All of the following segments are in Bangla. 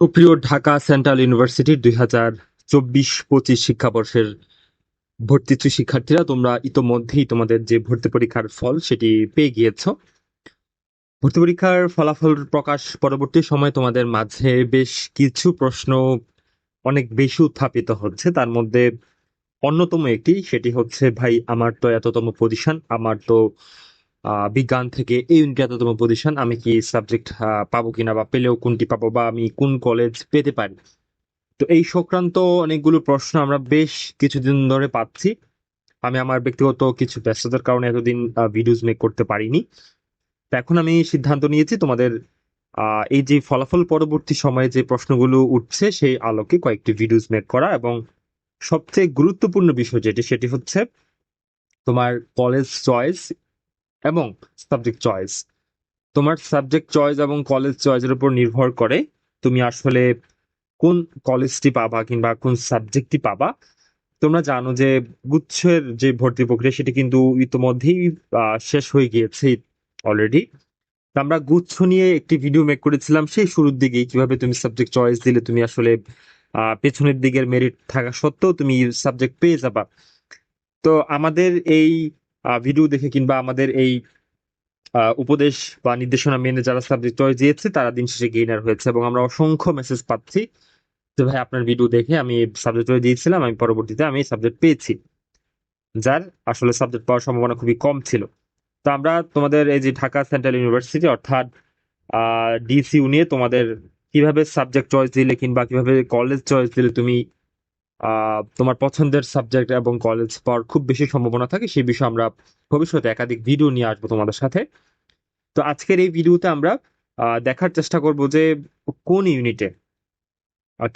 সুপ্রিয় ঢাকা সেন্ট্রাল ইউনিভার্সিটির দুই হাজার চব্বিশ পঁচিশ শিক্ষাবর্ষের ভর্তিচ্ছু শিক্ষার্থীরা, তোমরা ইতোমধ্যেই তোমাদের যে ভর্তি পরীক্ষার ফল সেটি পেয়ে গিয়েছ। ভর্তি পরীক্ষার ফলাফল প্রকাশ পরবর্তী সময় তোমাদের মাঝে বেশ কিছু প্রশ্ন অনেক বেশি উত্থাপিত হচ্ছে। তার মধ্যে অন্যতম একটি, সেটি হচ্ছে, ভাই, আমার তো এততম পজিশন আমার তো বিজ্ঞান থেকে এই ইউনিটে এততম পজিশন আমি কি সাবজেক্ট পাবো কিনা বা পেলেও কোনটি পাবো বা আমি কোন কলেজ পেতে পারি? তো এই সংক্রান্ত অনেকগুলো প্রশ্ন আমরা বেশ কিছুদিন ধরে পাচ্ছি। আমি আমার ব্যক্তিগত কিছু ব্যস্ততার কারণে এতদিন ভিডিওস মেক করতে পারিনি। তো এখন আমি সিদ্ধান্ত নিয়েছি তোমাদের এই যে ফলাফল পরবর্তী সময়ে যে প্রশ্নগুলো উঠছে সেই আলোকে কয়েকটি ভিডিওস মেক করা এবং সবচেয়ে গুরুত্বপূর্ণ বিষয় যেটি সেটি হচ্ছে তোমার কলেজ চয়েস এবং সাবজেক্ট চয়েস তোমার সাবজেক্ট চয়েস এবং কলেজ চয়েসের উপর নির্ভর করে তুমি আসলে কোন কলেজটি পাবা কিংবা কোন সাবজেক্টটি পাবা। তোমরা জানো যে গুচ্ছের যে ভর্তি প্রক্রিয়া সেটি কিন্তু ইতোমধ্যেই শেষ হয়ে গিয়েছে অলরেডি আমরা গুচ্ছ নিয়ে একটি ভিডিও মেক করেছিলাম, সেই শুরুর দিকেই কীভাবে তুমি সাবজেক্ট চয়েস দিলে তুমি আসলে পেছনের দিকের মেরিট থাকা সত্ত্বেও তুমি সাবজেক্ট পেয়ে যাবা। তো আমাদের এই ভিডিও দেখে কিংবা আমাদের এই উপদেশ বা নির্দেশনা মেনে যারা সাবজেক্ট চয়েস দিয়েছে তারা দিন শেষে গেইনার হয়েছে এবং আমরা অসংখ্য মেসেজ পাচ্ছি যে, ভাই, আপনার ভিডিও দেখে আমি সাবজেক্ট চয়েস দিয়েছিলাম আমি পরবর্তীতে আমি সাবজেক্ট পেয়েছি। যার আসলে সাবজেক্ট পাওয়ার সম্ভাবনা খুবই কম ছিল। তো আমরা তোমাদের এই যে ঢাকা সেন্ট্রাল ইউনিভার্সিটি অর্থাৎ ডিসিউ নিয়ে তোমাদের কীভাবে সাবজেক্ট চয়েস দিলে কিংবা কীভাবে কলেজ চয়েস দিলে তুমি তোমার পছন্দের সাবজেক্ট এবং কলেজ পাওয়ার খুব বেশি সম্ভাবনা থাকে, সেই বিষয়ে আমরা ভবিষ্যতে একাধিক ভিডিও নিয়ে আসব তোমাদের সাথে। তো আজকের এই ভিডিওতে আমরা দেখার চেষ্টা করব যে কোন ইউনিটে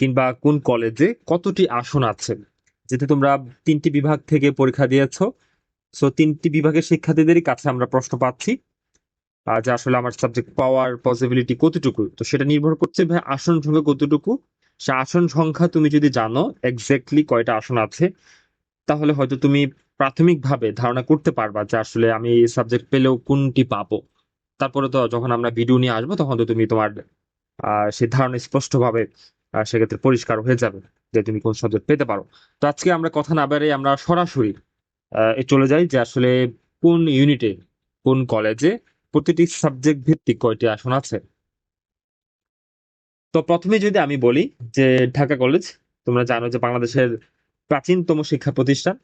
কিংবা কোন কলেজে কতটি আসন আছে। যেহেতু তোমরা তিনটি বিভাগ থেকে পরীক্ষা দিয়েছ সো তিনটি বিভাগের শিক্ষার্থীদেরই কাছে আমরা প্রশ্ন পাচ্ছি যে আসলে আমার সাবজেক্ট পাওয়ার পসিবিলিটি কতটুকু? তো সেটা নির্ভর করছে ভাই আসন সংখ্যা কতটুকু আসন সংখ্যা তুমি যদি জানো এক্স্যাক্টলি কয়টা আসন আছে, তাহলে হয়তো তুমি প্রাথমিকভাবে ধারণা করতে পারবা যে আসলে আমি এই সাবজেক্ট পেলেও কোনটি পাবো। তারপরে তো যখন আমরা ভিডিও নিয়ে আসব, তখন তো তুমি তোমার সেই ধারণা স্পষ্টভাবে সেক্ষেত্রে পরিষ্কার হয়ে যাবে যে তুমি কোন সাবজেক্ট পেতে পারো। তো আজকে আমরা কথা না বেড়ে আমরা সরাসরি এ চলে যাই যে আসলে কোন ইউনিটে কোন কলেজে প্রতিটি সাবজেক্ট ভিত্তিক কয়টি আসন আছে। তো প্রথমে যদি আমি বলি যে ঢাকা কলেজ, তোমরা জানো যে বাংলাদেশের প্রাচীনতম শিক্ষা প্রতিষ্ঠান,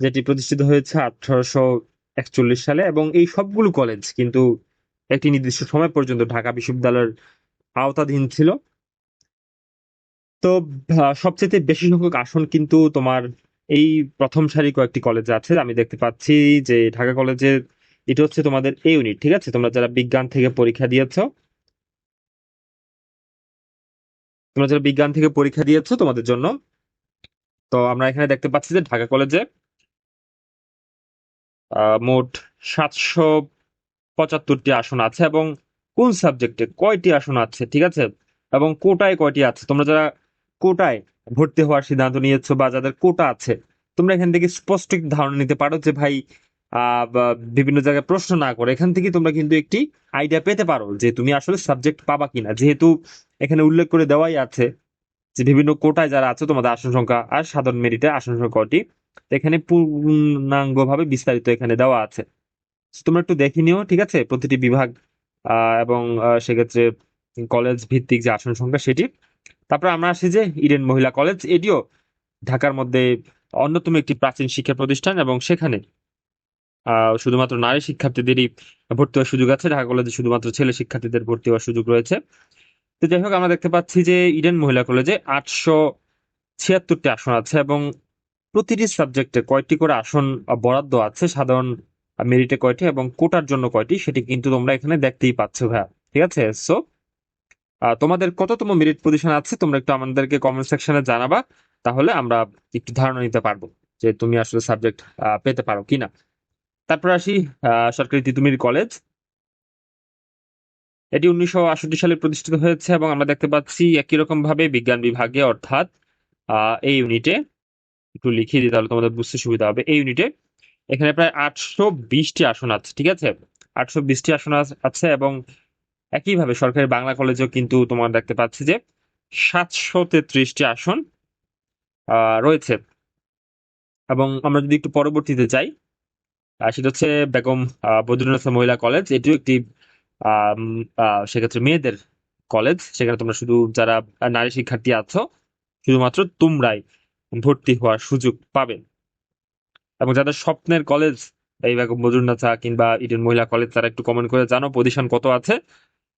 যেটি প্রতিষ্ঠিত হয়েছে আঠারোশো একচল্লিশ সালে, এবং এই সবগুলো কলেজ কিন্তু একটি নির্দিষ্ট সময় পর্যন্ত ঢাকা বিশ্ববিদ্যালয়ের আওতাধীন ছিল। তো সবচেয়ে বেশি সংখ্যক আসন কিন্তু তোমার এই প্রথম সারি কয়েকটি কলেজে আছে। আমি দেখতে পাচ্ছি যে ঢাকা কলেজের, এটা হচ্ছে তোমাদের এ ইউনিট, ঠিক আছে? তোমরা যারা বিজ্ঞান থেকে পরীক্ষা দিয়েছ তোমরা যারা বিজ্ঞান থেকে পরীক্ষা দিয়েছ তোমাদের জন্য, তো আমরা এখানে দেখতে পাচ্ছি যে ঢাকা কলেজে মোট সাতশো পঁচাত্তরটি আসন আছে এবং কোন সাবজেক্টে কয়টি আসন আছে, ঠিক আছে? এবং কোটায় কয়টি আছে? তোমরা যারা কোটায় ভর্তি হওয়ার সিদ্ধান্ত নিয়েছো বা যাদের কোটা আছে, তোমরা এখান থেকে স্পষ্ট ধারণা নিতে পারো যে ভাই বিভিন্ন জায়গায় প্রশ্ন না করে, এখান থেকে তোমরা কিন্তু একটি আইডিয়া পেতে পারো যে তুমি আসলে সাবজেক্ট পাবা কিনা। যেহেতু এখানে উল্লেখ করে দেওয়াই আছে যে বিভিন্ন কোটায় যারা আছে, তোমাদের আসন সংখ্যা আর সাধারণ মেরিটে আসন সংখ্যা কয়টি? এখানে পূর্ণাঙ্গভাবে বিস্তারিত এখানে দেওয়া আছে। তোমরা একটু দেখে নিও, ঠিক আছে? প্রতিটি বিভাগ এবং সেক্ষেত্রে কলেজ ভিত্তিক যে আসন সংখ্যা সেটি। তারপর আমরা আসি যে ইডেন মহিলা কলেজ এটিও ঢাকার মধ্যে অন্যতম একটি প্রাচীন শিক্ষা প্রতিষ্ঠান এবং সেখানে শুধুমাত্র নারী শিক্ষার্থীদেরই ভর্তি হওয়ার সুযোগ আছে। ঢাকা কলেজে শুধুমাত্র ছেলে শিক্ষার্থীদের ভর্তি হওয়ার সুযোগ রয়েছে। তো যাই হোক, আমরা দেখতে পাচ্ছি যে ইডেন মহিলা কলেজে আটশো ছিয়াত্তরটি আসন আছে এবং প্রতিটি সাবজেক্টে কয়টি করে আসন বরাদ্দ আছে? সাধারণ মেরিটে কয়টি এবং কোটার জন্য কয়টি? সেটি কিন্তু তোমরা এখানে দেখতেই পাচ্ছ ভাইয়া। ঠিক আছে? সো তোমাদের কততম মেরিট পজিশন আছে? তোমরা একটু আমাদেরকে কমেন্ট সেকশনে জানাবা। তাহলে আমরা একটু ধারণা নিতে পারব যে তুমি আসলে সাবজেক্ট পেতে পারো কিনা। তারপর আসি সরকারি তিতুমির কলেজ। এটি উনিশশো আটষট্টি সালে প্রতিষ্ঠিত হয়েছে এবং আমরা দেখতে পাচ্ছি একই রকম ভাবে বিজ্ঞান বিভাগে, অর্থাৎ এই ইউনিটে, একটু লিখিয়ে দিই তাহলে তোমাদের বুঝতে সুবিধা হবে। এই ইউনিটে এখানে প্রায় আটশো বিশটি আসন আছে, ঠিক আছে? আটশো বিশটি আসন আছে এবং একইভাবে সরকারি বাংলা কলেজেও কিন্তু তোমার দেখতে পাচ্ছি যে সাতশো তেত্রিশটি আসন রয়েছে। এবং আমরা যদি একটু পরবর্তীতে যাই সেটা হচ্ছে বেগম আহ, বদরুন্নেসা মহিলা কলেজ। এটিও একটি সেক্ষেত্রে মেয়েদের কলেজ। সেখানে তোমরা শুধু যারা নারী শিক্ষার্থী আছো শুধুমাত্র তোমরাই ভর্তি হওয়ার সুযোগ পাবে। এবং যাদের স্বপ্নের কলেজ এই বেগম বদরুন্নেসা কিংবা ইডেন মহিলা কলেজ তারা একটু কমেন্ট করে জানো পজিশন কত আছে?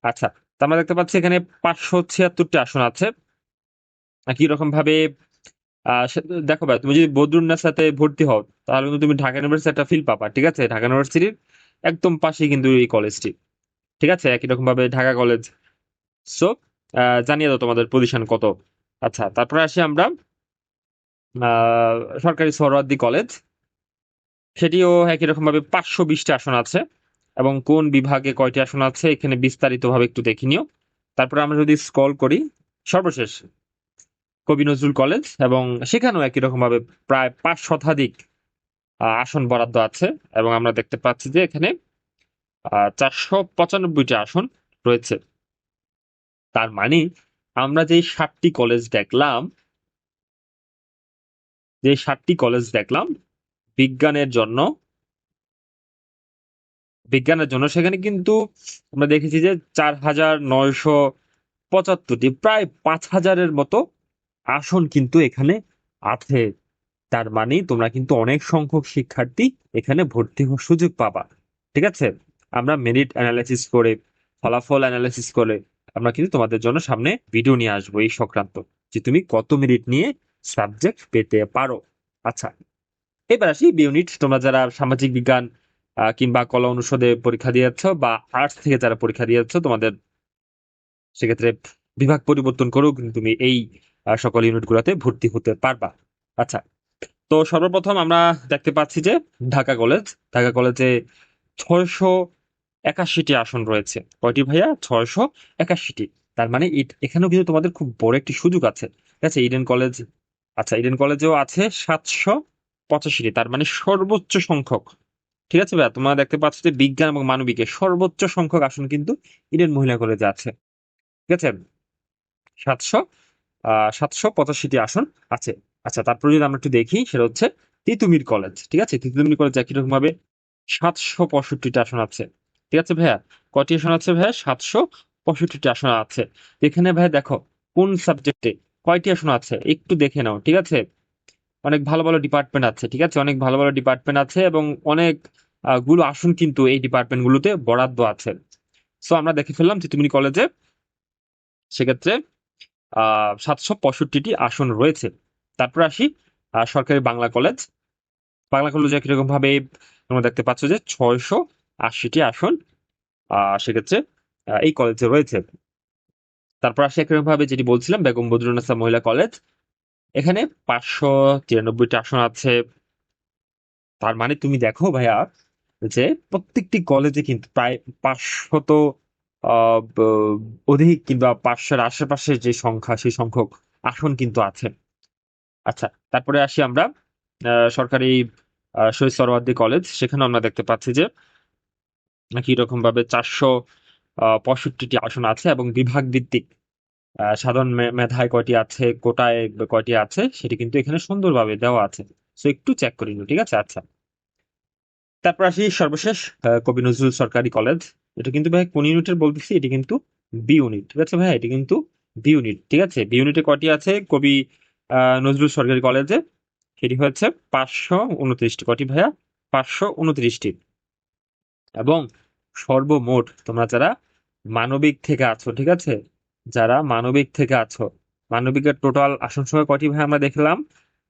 আচ্ছা তো আমরা দেখতে পাচ্ছি এখানে পাঁচশো ছিয়াত্তরটি আসন আছে। একই রকম ভাবে দেখো ভাই, তুমি যদি বদরুন্নার সাথে ভর্তি হও, তাহলে কিন্তু তুমি ঢাকা ইউনিভার্সিটি একটা ফিল পাবা, ঠিক আছে? ঢাকা ইউনিভার্সিটির একদম পাশেই কিন্তু এই কলেজটি ঠিক আছে? একই রকম ভাবে ঢাকা কলেজ সো জানিয়ে দাও তোমাদের পজিশন কত। আচ্ছা তারপরে আসি আমরা সরকারি সোহরাওয়ার্দী কলেজ সেটিও একই রকম ভাবে পাঁচশো বিশটি আসন আছে, এবং কোন বিভাগে কয়টি আসন আছে, এখানে বিস্তারিত ভাবে একটু দেখে নিও। তারপরে আমরা যদি স্কল করি, সর্বশেষ কবি নজরুল কলেজ এবং সেখানেও একই রকম ভাবে প্রায় পাঁচ শতাধিক আসন বরাদ্দ আছে এবং আমরা দেখতে পাচ্ছি যে এখানে চারশো পঁচানব্বইটি আসন রয়েছে। তার মানে আমরা যে সাতটি কলেজ দেখলাম যে সাতটি কলেজ দেখলাম, বিজ্ঞানের জন্য বিজ্ঞানের জন্য সেখানে কিন্তু আমরা দেখেছি যে চার হাজার নয়শো পঁচাত্তরটি, প্রায় পাঁচ হাজারের মতো আসন কিন্তু এখানে আছে। তার মানে তোমরা কিন্তু অনেক সংখ্যক শিক্ষার্থী এখানে ভর্তি হওয়ার সুযোগ পাবা। ঠিক আছে? আমরা মেরিট অ্যানালাইসিস করে, ফলাফল অ্যানালাইসিস করে আমরা কিন্তু তোমাদের জন্য সামনে ভিডিও নিয়ে আসব এই সংক্রান্ত, যে তুমি কত মেরিট নিয়ে সাবজেক্ট পেতে পারো। আচ্ছা এবার আসি ইউনিট তোমরা যারা সামাজিক বিজ্ঞান কিংবা কলা অনুষদে পরীক্ষা দিয়েছ বা আর্টস থেকে যারা পরীক্ষা দিয়েছ, তোমাদের সেক্ষেত্রে বিভাগ পরিবর্তন করেও কিন্তু তুমি এই সকল ইউনিটগুলোতে ভর্তি হতে পারবা। আচ্ছা তো সর্বপ্রথম আমরা দেখতে পাচ্ছি যে ঢাকা কলেজ ঢাকা কলেজে ছয়শো একাশিটি আসন রয়েছে। কয়টি ভাইয়া? ছয়শো একাশিটি। তার মানে এখানেও কিন্তু তোমাদের খুব বড় একটি সুযোগ আছে। ঠিক আছে ইডেন কলেজ আচ্ছা ইডেন কলেজেও আছে সাতশো পঁচাশিটি, তার মানে সর্বোচ্চ সংখ্যক। ঠিক আছে ভাইয়া, তোমরা দেখতে পাচ্ছ যে বিজ্ঞান এবং মানবিকের সর্বোচ্চ সংখ্যক আসন কিন্তু ইডেন মহিলা কলেজে আছে। ঠিক আছে, সাতশো সাতশো পঁচাশিটি আসন আছে। আচ্ছা তারপরে যদি আমরা একটু দেখি, সেটা হচ্ছে তিতুমির কলেজ, ঠিক আছে? তিতুমির কলেজ একই রকম ভাবে সাতশো পঁয়ষট্টিটা আসন আছে, ঠিক আছে ভাইয়া? কটি আসন আছে ভাইয়া? সাতশো পঁয়ষট্টিটি আসন আছে। এখানে ভাইয়া দেখো, কোন সাবজেক্টে কয়টি আসন আছে, একটু দেখে নাও, ঠিক আছে? অনেক ভালো ভালো ডিপার্টমেন্ট আছে, ঠিক আছে? অনেক ভালো ভালো ডিপার্টমেন্ট আছে এবং অনেকগুলো আসন কিন্তু এই ডিপার্টমেন্ট গুলোতে বরাদ্দ আছে। সো আমরা দেখে ফেললাম তিতুমির কলেজে, সেক্ষেত্রে সাতশো পঁয়ষট্টিটি আসন রয়েছে। তারপর আসি সরকারি বাংলা কলেজ। বাংলা কলেজে কীরকম ভাবে তোমরা দেখতে পাচ্ছ যে ছয়শো আশিটি আসন সেক্ষেত্রে এই কলেজে রয়েছে। তারপর আসি একরকম ভাবে যেটি বলছিলাম, বেগম বদরুন্নেসা মহিলা কলেজ। এখানে পাঁচশো তিরানব্বইটি আসন আছে। তার মানে তুমি দেখো ভাইয়া যে প্রত্যেকটি কলেজে কিন্তু প্রায় পাঁচশত অধিক কিংবা পাঁচশোর আশেপাশে যে সংখ্যা, সেই সংখ্যক আসন কিন্তু আছে। আচ্ছা তারপরে আসি আমরা সরকারি শহীদ সরওয়ার্দী কলেজ। সেখানে আমরা দেখতে পাচ্ছি যে কি রকম ভাবে চারশো পঁয়ষট্টিটি আসন আছে এবং বিভাগ ভিত্তিক সাধারণ মেধায় কয়টি আছে, কোটায় কয়টি আছে, সেটি কিন্তু এখানে সুন্দরভাবে দেওয়া আছে। সো একটু চেক করে নিও ঠিক আছে? আচ্ছা। তারপর আসি সর্বশেষ কবি নজরুল সরকারি কলেজ। এটা কিন্তু ভাই কোন ইউনিটের বলতেছি? এটি কিন্তু বি ইউনিট ঠিক আছে ভাই? এটি কিন্তু বি ইউনিট ঠিক আছে? বি ইউনিটে কটি আছে? কবি নজরুল সরকারি কলেজে। সেটি হচ্ছে পাঁচশো উনত্রিশটি। কটি ভাইয়া? পাঁচশো উনত্রিশটি। এবং সর্বমোট তোমরা যারা মানবিক থেকে আছো, ঠিক আছে? যারা মানবিক থেকে আছো, মানবিকের টোটাল আসন সংখ্যা কটি ভাই আমরা দেখলাম?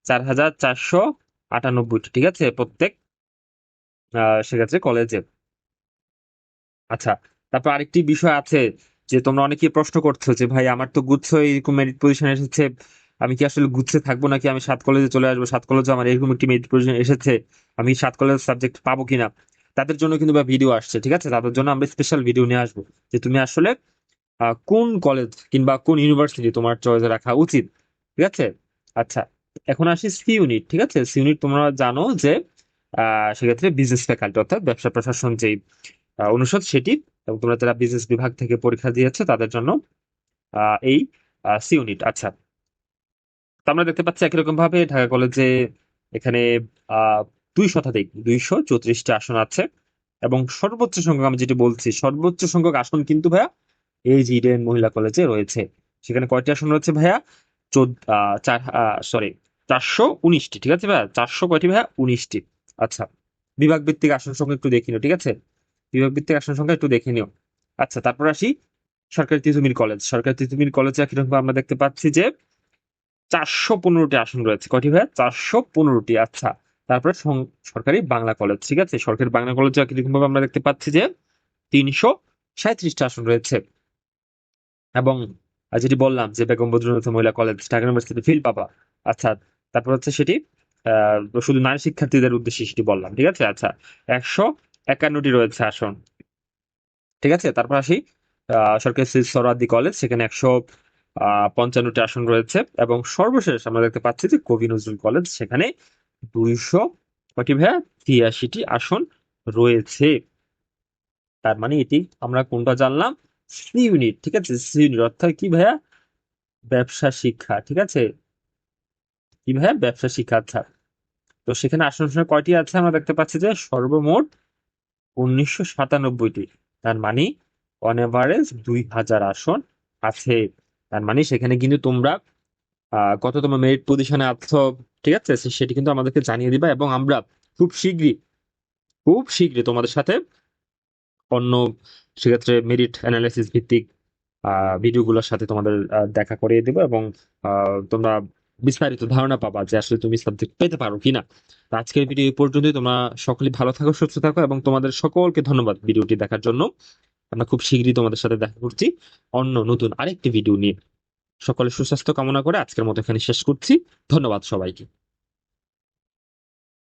চার হাজার চারশো আটানব্বইটি। ঠিক আছে? প্রত্যেক সেক্ষেত্রে কলেজে। আচ্ছা তারপর আরেকটি বিষয় আছে যে তোমরা অনেকে প্রশ্ন করছ যে, ভাই, আমার তো গুচ্ছ এরকম মেরিট পজিশন এসেছে, আমি কি আসলে গুচ্ছে থাকব নাকি আমি সাত কলেজে চলে আসব? সাত কলেজে আমার এরকম একটি মেরিট পজিশন এসেছে, আমি সাত কলেজ সাবজেক্ট পাবো কিনা? তাদের জন্য কিন্তু ভিডিও আসছে, ঠিক আছে? তাদের জন্য আমরা স্পেশাল ভিডিও নিয়ে আসব যে, তুমি আসলে কোন কলেজ কিংবা কোন ইউনিভার্সিটি তোমার চয়েসে রাখা উচিত? ঠিক আছে? আচ্ছা এখন আসি সি ইউনিট ঠিক আছে? সি ইউনিট তোমরা জানো যে সেক্ষেত্রে বিজনেস ফ্যাকাল্টি অর্থাৎ ব্যবসা প্রশাসন যেই অনুষদ সেটি, এবং তোমরা যারা বিজনেস বিভাগ থেকে পরীক্ষা দিয়েছ, তাদের জন্য এই সি ইউনিট আচ্ছা। আমরা দেখতে পাচ্ছি একই রকম ভাবে ঢাকা কলেজে এখানে দুই শতাধিক, দুইশো চৌত্রিশটা আসন আছে, এবং সর্বোচ্চ সংখ্যক আমি যেটি বলছি, সর্বোচ্চ সংখ্যক আসন কিন্তু ভাইয়া এই যে ইডেন মহিলা কলেজে রয়েছে। সেখানে কয়টি আসন রয়েছে ভাইয়া? চোদ্দ চার সরি চারশো উনিশটি, ঠিক আছে ভাইয়া? চারশো কয়টি ভাইয়া? উনিশটি। আচ্ছা বিভাগ ভিত্তিক আসন সংখ্যা একটু দেখে নিও, ঠিক আছে? বিভাগ ভিত্তিক আসন সংখ্যা একটু দেখে নিও। আচ্ছা তারপর আসি সরকারি তিতুমির কলেজ সরকারি তিতুমির কলেজে একই রকম আমরা দেখতে পাচ্ছি যে চারশো পনেরোটি আসন রয়েছে। কটি ভাই চারশো পনেরোটি। আচ্ছা তারপরে সরকারি বাংলা কলেজ ঠিক আছে? সরকারি বাংলা কলেজে একই রকম ভাবে আমরা দেখতে পাচ্ছি যে তিনশো সাঁত্রিশটা আসন রয়েছে। এবং যেটি বললাম যে বেগম বদরুন্নেসা মহিলা কলেজ ঢাকা ইউনিভার্সিটি ফিল পাবা। আচ্ছা তারপর হচ্ছে সেটি শুধু নারী শিক্ষার্থীদের উদ্দেশ্যে সেটি বললাম, ঠিক আছে? আচ্ছা একশো একান্নটি রয়েছে আসন। ঠিক আছে? তারপর আসি সরকারি সরাদি কলেজ, সেখানে একশো পঞ্চান্নটি আসন রয়েছে এবং সর্বশেষ আমরা দেখতে পাচ্ছি যে কবি নজরুল কলেজ, সেখানে দুইশো কটি ভাইয়া? ছিয়াশিটি আসন রয়েছে। তার মানে এটি আমরা কোনটা জানলাম? সি ইউনিট, ঠিক আছে? সি ইউনিট, অর্থাৎ কি ভাইয়া? ব্যবসা শিক্ষা, ঠিক আছে? কি ভাইয়া? ব্যবসা শিক্ষা আচ্ছা। তো সেখানে আসন কয়টি আছে? আমরা দেখতে পাচ্ছি যে সর্বমোট উনিশশো সাতানব্বইটি। তার মানে অন এভারেজ দুই হাজার আসন আছে। তার মানে সেখানে কিন্তু তোমরা কততম মেরিট পজিশনে আছো, ঠিক আছে? সেটি কিন্তু আমাদেরকে জানিয়ে দিবা এবং আমরা খুব শীঘ্রই খুব শীঘ্রই তোমাদের সাথে অন্য সেক্ষেত্রে মেরিট অ্যানালাইসিস ভিত্তিক ভিডিওগুলোর সাথে তোমাদের দেখা করিয়ে দেবো এবং তোমরা বিস্তারিত ধারণা পাবা যে আসলে তুমি সাবজেক্ট পেতে পারো কিনা। আজকের ভিডিও এই পর্যন্তই। তোমরা সকলে ভালো থাকো, সুস্থ থাকো এবং তোমাদের সকলকে ধন্যবাদ ভিডিওটি দেখার জন্য। আমরা খুব শীঘ্রই তোমাদের সাথে দেখা করছি অন্য নতুন আরেকটি ভিডিও নিয়ে। সকলে সুস্বাস্থ্য কামনা করে আজকের মতো এখানে শেষ করছি। ধন্যবাদ সবাইকে।